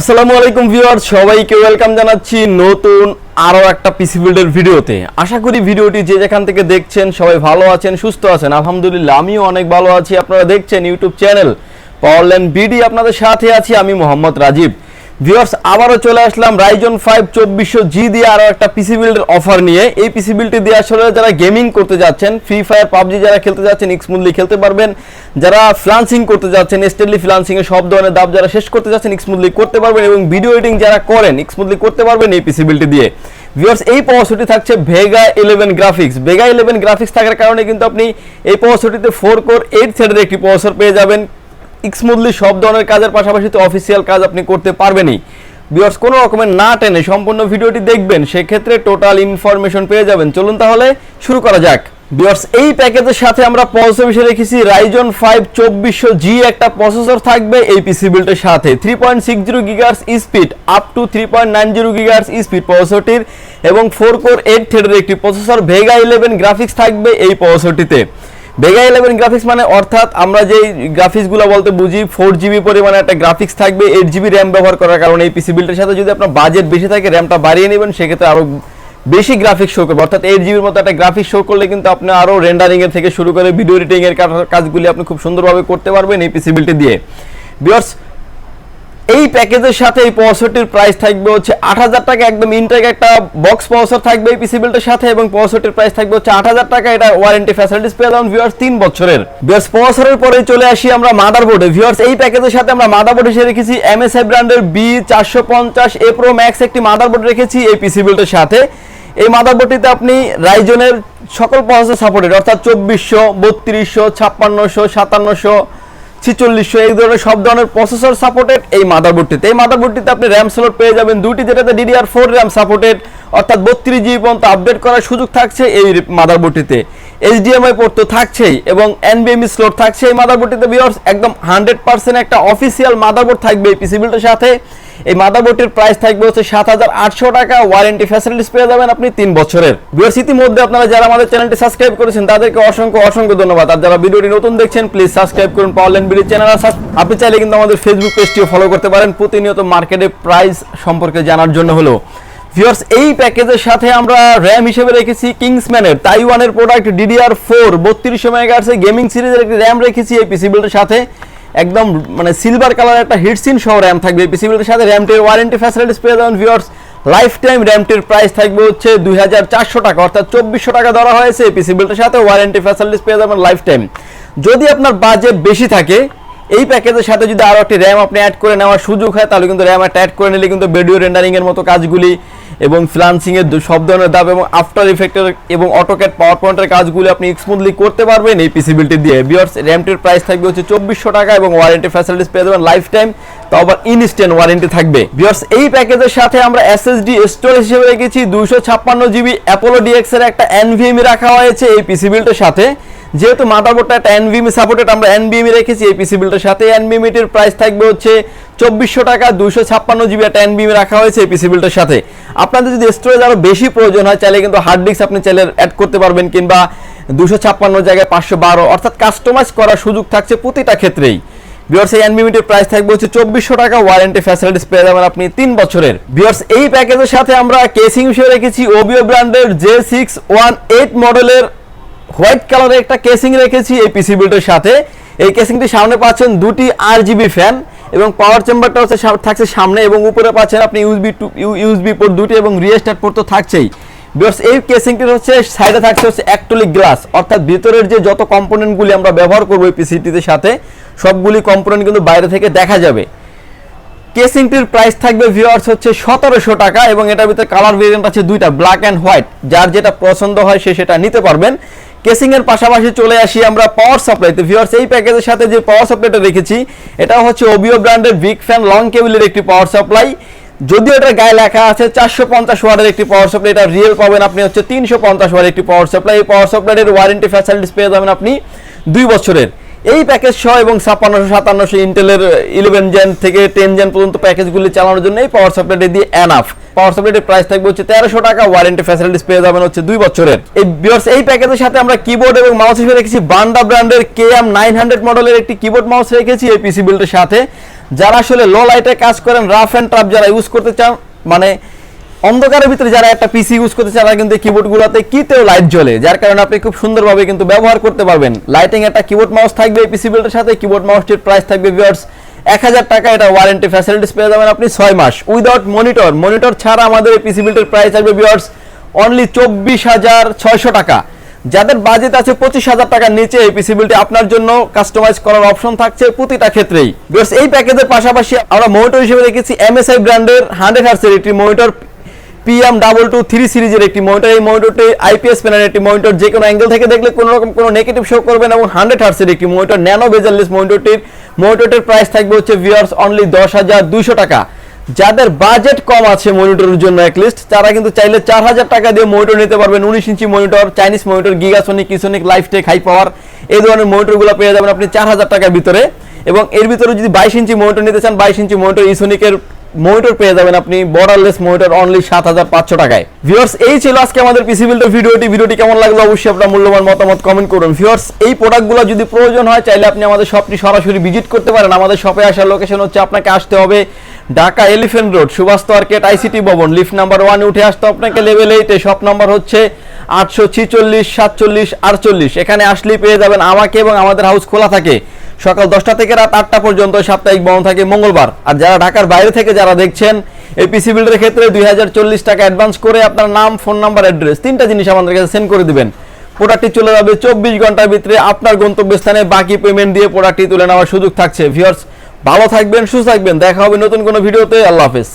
আসসালামু আলাইকুম ভিউয়ার সবাইকে ওয়েলকাম জানাচ্ছি নতুন আরও একটা পিসি বিল্ডের ভিডিওতে। আশা করি ভিডিওটি যে যেখান থেকে দেখছেন সবাই ভালো আছেন, সুস্থ আছেন। আলহামদুলিল্লাহ, আমিও অনেক ভালো আছি। আপনারা দেখছেন ইউটিউব চ্যানেল পাওয়ারল্যান্ড বিডি আপনাদের সাথে আছি আমি মোহাম্মদ রাজীব। ভিউয়ার্স আবারও চলে আসলাম রাইজন ফাইভ চব্বিশশো জি দিয়ে আরও একটা পিসি বিল্ডের অফার নিয়ে। এই পিসি বিল্ডটি দিয়ে আসলে যারা গেমিং করতে যাচ্ছেন ফ্রি ফায়ার পাবজি যারা খেলতে যাচ্ছেন স্মুথলি খেলতে পারবেন। যারা ফ্লান্সিং করতে যাচ্ছেন স্টেডলি ফ্লান্সিং এর সব ধরনের দাব যারা শেষ করতে যাচ্ছেন স্মুথলি করতে পারবেন এবং ভিডিও এডিটিং যারা করেন স্মুথলি করতে পারবেন এই পিসি বিল্ডটি দিয়ে। ভিউয়ার্স এই পাওয়ারসুটি থাকছে Vega eleven graphics Vega eleven graphics থাকার কারণে কিন্তু আপনি এই পাওয়ারসুটিতে ফোর কোর এইট থ্রেডের একটি প্রসেসর পেয়ে যাবেন। স্মুথলি সব ধরনের কাজের পাশাপাশি তো অফিসিয়াল কাজ আপনি করতে পারবেনই। ভিউয়ার্স কোনো রকমের না টেনে সম্পূর্ণ ভিডিওটি দেখবেন, সেক্ষেত্রে টোটাল ইনফরমেশন পেয়ে যাবেন। চলুন তাহলে শুরু করা যাক। ভিউয়ার্স এই প্যাকেজের সাথে আমরা প্রসেসর হিসেবে রেখেছি রাইজন ফাইভ চব্বিশশো জি একটা প্রসেসর থাকবে এই পিসি বিল্ডের সাথে। Three point six zero gigahertz speed up to three point nine zero gigahertz speed প্রসেসরটির এবং ফোর কোর এইট থ্রেডের একটি প্রসেসর ভেগা ইলেভেন গ্রাফিক্স থাকবে এই প্রসেসরটিতে ভেগা ইলেভেন গ্রাফিক্স মানে অর্থাৎ আমরা যেই গ্রাফিক্সগুলো বলতে বুঝি ফোর জিবি পরিমাণে একটা গ্রাফিক্স থাকবে এইট জিবি র্যাম ব্যবহার করার কারণে এই পিসি বিলটার সাথে যদি আপনার বাজেট বেশি থাকে র্যামটা বাড়িয়ে নেবেন, সেক্ষেত্রে আরও বেশি গ্রাফিক্স শো করবে। অর্থাৎ এইট জিবির মতো একটা গ্রাফিক্স শো করলে কিন্তু আপনি আরও রেন্ডারিংয়ের থেকে শুরু করে ভিডিও এডিটিংয়ের কাজগুলি আপনি খুব সুন্দরভাবে করতে পারবেন এই পিসি বিলটি দিয়ে। বিয়ার্স এই প্যাকেজের সাথে এই পঁয়ষট্টির প্রাইস থাকবে হচ্ছে আট হাজার টাকা। একদম ইনটেক একটা বক্স পঁয়ষট্টি থাকবে এই পিসি বিল্ডের সাথে এবং পঁয়ষট্টির প্রাইস থাকবে হচ্ছে আট হাজার টাকা। এটা ওয়ারেন্টি ফ্যাসিলিটিস পেয়ে যাবেন ভিউয়ার্স তিন বছরের। ভিউয়ার্স পঁয়ষট্টির পরে চলে আসি আমরা মাদারবোর্ডে ভিউয়ার্স এই প্যাকেজের সাথে আমরা মাদারবোর্ড হিসেবে রেখেছি এমএসআই ব্র্যান্ডের বি চারশো পঞ্চাশ এ প্রো ম্যাক্স একটি মাদারবোর্ড রেখেছি এই পিসি বিল্ডের সাথে। এই মাদারবোর্ডটিতে আপনি রাইজনের সকল প্রসেসর সাপোর্টেড অর্থাৎ চব্বিশশো, বত্রিশশো, ছাপ্পান্নশো, সাতান্নশো ছিচল্লিশশো, এই ধরনের সব ধরনের প্রসেসর সাপোর্টেড এই মাদারবোর্ডটিতে এই মাদারবোর্ডটিতে আপনি র্যাম স্লট পেয়ে যাবেন দুটি যেটাতে ডিডিআর ফোর র্যাম সাপোর্টেড অর্থাৎ বত্রিশ জিবি পর্যন্ত আপডেট করার সুযোগ থাকছে এই মাদারবোর্ডটিতে এইচডিএমআই পোর্ট তো থাকছেই এবং এনবিএমই স্লট থাকছে এই মাদারবোর্ডটিতে বিয়ার্স একদম হান্ড্রেড পার্সেন্ট একটা অফিসিয়াল মাদারবোর্ড থাকবে এই পিসিবিলটার সাথে। এই মাদারবোর্ডটির প্রাইস থাকবে হচ্ছে সাত হাজার আটশো টাকা। ওয়ারেন্টি ফ্যাসিলিটিস পেয়ে যাবেন আপনি তিন বছরের। বিয়ার্স ইতিমধ্যে আপনারা যারা আমাদের চ্যানেলটি সাবস্ক্রাইব করেছেন, তাদেরকে অসংখ্য অসংখ্য ধন্যবাদ। আর যারা ভিডিওটি নতুন দেখছেন প্লিজ সাবস্ক্রাইব করুন পাওয়ারল্যান্ড বিডি চ্যানেল আপনি চাইলে কিন্তু আমাদের ফেসবুক পেজটিও ফলো করতে পারেন। প্রতিনিয়ত মার্কেটে প্রাইস সম্পর্কে জানার জন্য হলো ভিউয়ার্স এই প্যাকেজের সাথে আমরা র্যাম হিসেবে রেখেছি কিংসম্যানের তাইওয়ানের প্রোডাক্ট ডিডিআর ফোর বত্রিশশো মেগাহার্সের গেমিং সিরিজের একটি র্যাম রেখেছি এই পিসি বিল্ডের সাথে। একদম মানে সিলভার কালার একটা হিটসিন সহ র্যাম থাকবে। এই পিসি বিল্ডের সাথে র্যামটির ওয়ারেন্টি ফ্যাসিলিটিস পেয়ে যাবেন ভিউয়ার্স লাইফ টাইম র্যামটির প্রাইস থাকবে হচ্ছে দুই হাজার চারশো টাকা, অর্থাৎ চব্বিশশো টাকা ধরা হয়েছে। এই পিসি বিল্ডের সাথে ওয়ারেন্টি ফ্যাসিলিটিস পেয়ে যাবেন লাইফ টাইম যদি আপনার বাজেট বেশি থাকে, এই প্যাকেজের সাথে যদি আরও একটি র্যাম আপনি অ্যাড করে নেওয়ার সুযোগ হয়, তাহলে কিন্তু র্যাম অ্যাড করে নিলে কিন্তু ভিডিও রেন্ডারিংয়ের মতো কাজগুলি এবং ফ্লান্সিং এর সব ধরনের দাব এবং আফটার ইফেক্টের এবং অটোক্যাট পাওয়ার পয়েন্টের কাজগুলি আপনি স্মুথলি করতে পারবেন এই পিসিবিলিটি দিয়ে। বিয়ার্স র্যামটির প্রাইস থাকবে হচ্ছে চব্বিশশো টাকা এবং ওয়ারেন্টি ফ্যাসিলিটিস পেয়ে যাবেন লাইফ টাইম তো আবার ইনস্ট্যান্ট ওয়ারেন্টি থাকবে। বিয়ার্স এই প্যাকেজের সাথে আমরা এসএসডি স্টোরেজ হিসেবে রেখেছি দুইশো ছাপ্পান্ন জিবি অ্যাপোলো ডিএক্স এর একটা এনভিএমি রাখা হয়েছে এই পিসিবিলটার সাথে। যেহেতু মাদারবোর্ডটা একটা এনভিএমি সাপোর্টেড আমরা এনভিএমি রেখেছি এই পিসি বিলটার সাথে। এনভিএমিটির প্রাইস থাকবে হচ্ছে চব্বিশশো টাকা দুশো ছাপ্পান্ন জিবি একটা এনভিএমি রাখা হয়েছে এই পিসি বিলটার সাথে। আপনাদের যদি স্টোরেজ আরও বেশি প্রয়োজন হয়, চাইলে কিন্তু হার্ড ডিস্ক আপনি চাইলে অ্যাড করতে পারবেন, কিংবা দুশো ছাপ্পান্ন জায়গায় পাঁচশো বারো, অর্থাৎ কাস্টমাইজ করার সুযোগ থাকছে প্রতিটা ক্ষেত্রেই। বিয়ার্স এই এনবিমিটির প্রাইস থাকবে হচ্ছে চব্বিশশো টাকা ওয়ারেন্টি ফ্যাসিলিটিস পেয়ে যাবেন আপনি তিন বছরের। বিয়ার্স এই প্যাকেজের সাথে আমরা কেসিং হিসেবে রেখেছি ওবিও ব্র্যান্ডের জে সিক্স ওয়ান এইট মডেলের হোয়াইট কালারের একটা কেসিং রেখেছি এই পিসি বিল্ডের সাথে। এই কেসিংটি সামনে পাচ্ছেন দুটি আর জিবি ফ্যান এবং পাওয়ার চেম্বারটা হচ্ছে থাকছে সামনে এবং উপরে পাচ্ছেন আপনি ইউএসবি টু ইউএসবি পোর্ট দুটি এবং রিয়েস্টার্ট পোর্ট তো থাকছেই। বিকজ এই কেসিংটির হচ্ছে সাইডে থাকছে হচ্ছে অ্যাক্টোলিক গ্লাস অর্থাৎ ভিতরের যে যত কম্পোনেন্টগুলি আমরা ব্যবহার করব এই পিসিটিতে সাথে, সবগুলি কম্পোনেন্ট কিন্তু বাইরে থেকে দেখা যাবে। কেসিংটির প্রাইস থাকবে ভিউয়ার্স হচ্ছে সতেরোশো টাকা এবং এটার ভিতরে কালার ভেরিয়েন্ট আছে দুইটা ব্ল্যাক অ্যান্ড হোয়াইট যার যেটা পছন্দ হয় সে সেটা নিতে পারবেন। কেসিং এর পাশাপাশি চলে আসি আমরা পাওয়ার সাপ্লাইতে ভিউয়ার্স এই প্যাকেজের সাথে যে পাওয়ার সাপ্লাইটা রেখেছি এটা হচ্ছে ওবিও ব্র্যান্ডের বিগ ফ্যান লং কেবিলের একটি পাওয়ার সাপ্লাই যদিও এটার গায়ে লেখা আছে চারশো পঞ্চাশ ওয়ার্ডের একটি পাওয়ার সাপ্লাই এটা রিয়েল পাবেন আপনি হচ্ছে তিনশো পঞ্চাশ ওয়ার্ডের একটি পাওয়ার সাপ্লাই এই পাওয়ার সাপ্লাইয়ের ওয়ারেন্টি ফ্যাসিলিটিস পেয়ে যাবেন আপনি দুই বছরের। এই প্যাকেজ সহ এবং ছাপ্পান্নশো, সাতান্নশো ইন্টেলের ইলেভেন জেন থেকে টেন জেন পর্যন্ত প্যাকেজগুলি চালানোর জন্য এই পাওয়ার সাপ্লাইটি দিয়ে এনাফ পাওয়ার সাপ্লাইটের প্রাইস থাকবে হচ্ছে তেরোশো টাকা ওয়ারেন্টি ফ্যাসিলিটিস পেয়ে যাবেন হচ্ছে দুই বছরের। এই বিয়ার্স এই প্যাকেজের সাথে আমরা কিবোর্ড এবং মাউস হিসেবে রেখেছি। বান্ডা ব্র্যান্ডের কে এম নাইন হান্ড্রেড মডেলের একটি কিবোর্ড মাউস রেখেছি এই পিসি বিল্ডের সাথে। যারা আসলে লো লাইটে কাজ করেন রাফ অ্যান্ড টাফ যারা ইউজ করতে চান মানে অন্ধকারের ভিতরে যারা একটা পিসি ইউজ করতে চান কিন্তু কিবোর্ড গুলোতে কিতেও লাইট জ্বলে। যার কারণে আপনি খুব সুন্দরভাবে কিন্তু ব্যবহার করতে পারবেন। লাইটিং একটা কিবোর্ড মাউস থাকবে এই পিসি বিল্ডের সাথে। কিবোর্ড মাউসটির প্রাইস থাকবে ভিউয়ার্স এক হাজার টাকা। এটা ওয়ারেন্টি ফ্যাসিলিটিস পেয়ে যাবেন আপনি ছয় মাস। উইদাউট মনিটর মনিটর ছাড়া আমাদের পিসি বিল্ডের প্রাইস থাকবে ভিউয়ার্স অনলি চব্বিশ হাজার ছয়শো টাকা। যাদের বাজেট আছে পঁচিশ হাজার টাকার নিচে এই পিসি বিলটি আপনার জন্য কাস্টমাইজ করার অপশন থাকছে প্রতিটা ক্ষেত্রেই। এই প্যাকেজের পাশাপাশি আমরা মনিটর হিসেবে রেখেছি এমএসআই ব্র্যান্ডের হান্ড্রেড হার্সের একটি monitor PM double two three সিরিজের একটি মনিটর এই মনিটরটি আইপিএস প্যানেলের একটি মনিটর যে কোনো অ্যাঙ্গেল থেকে দেখলে কোনো রকম কোনো নেগেটিভ শো করবে না এবং হান্ড্রেড হার্সের একটি মনিটর ন্যানো বেজারলেস মনিটরটির মনিটরটির প্রাইস থাকবে হচ্ছে ভিউয়ার্স অনলি দশ হাজার দুইশো টাকা। যাদের বাজেট কম আছে মনিটরের জন্য লিস্ট তারা কিন্তু চাইলে চার হাজার টাকা দিয়ে মনিটর নিতে পারবেন। উনিশ inch monitor Chinese monitor Gigasonic Kisonic Lifetech high power এই ধরনের মনিটরগুলো পেয়ে যাবেন আপনি চার হাজার টাকার ভিতরে। এবং এর ভিতরে যদি বাইশ ইঞ্চি মনিটর নিতে চান, বাইশ ইঞ্চি মনিটর ইসোনিকের মনিটর পেয়ে যাবেন আপনি বর্ডারলেস মনিটর অনলি সাত হাজার পাঁচশো টাকায়। ভিউয়ার্স এই ছিল আজকে আমাদের পিসি বিল্ডের ভিডিওটি। ভিডিওটি কেমন লাগল অবশ্যই আপনার মূল্যবান মতামত কমেন্ট করুন। ভিউয়ার্স এই প্রোডাক্টগুলো যদি প্রয়োজন হয়, চাইলে আপনি আমাদের শপটি সরাসরি ভিজিট করতে পারেন। আমাদের শপে আসার লোকেশন হচ্ছে আপনাকে আসতে হবে Dhaka elephant road Subhash market ICT ভবন। লিফট নাম্বার ওয়ানে উঠে আসতে আপনাকে লেভেল এইটে শপ নাম্বার হচ্ছে আটশো ছিচল্লিশ, সাতচল্লিশ, আটচল্লিশ। এখানে আসলেই পেয়ে যাবেন আমাকে এবং আমাদের হাউস খোলা থাকে। সকাল দশটা থেকে রাত আটটা পর্যন্ত সাপ্তাহিক বন্ধ থাকে মঙ্গলবার। আর যারা ঢাকার বাইরে থেকে যারা দেখছেন এই পিসি বিল্ডের ক্ষেত্রে দুই হাজার চল্লিশ টাকা অ্যাডভান্স করে আপনার নাম ফোন নাম্বার অ্যাড্রেস তিনটা জিনিস আমাদের কাছে সেন্ড করে দিবেন। প্রোডাক্টটি চলে যাবে চব্বিশ ঘণ্টার ভিতরে আপনার গন্তব্যস্থানে। বাকি পেমেন্ট দিয়ে প্রোডাক্টটি তুলে নেওয়ার সুযোগ থাকছে। ভিউয়ার্স ভালো থাকবেন, সুস্থ থাকবেন। দেখা হবে নতুন কোনো ভিডিওতে। আল্লাহ হাফেজ।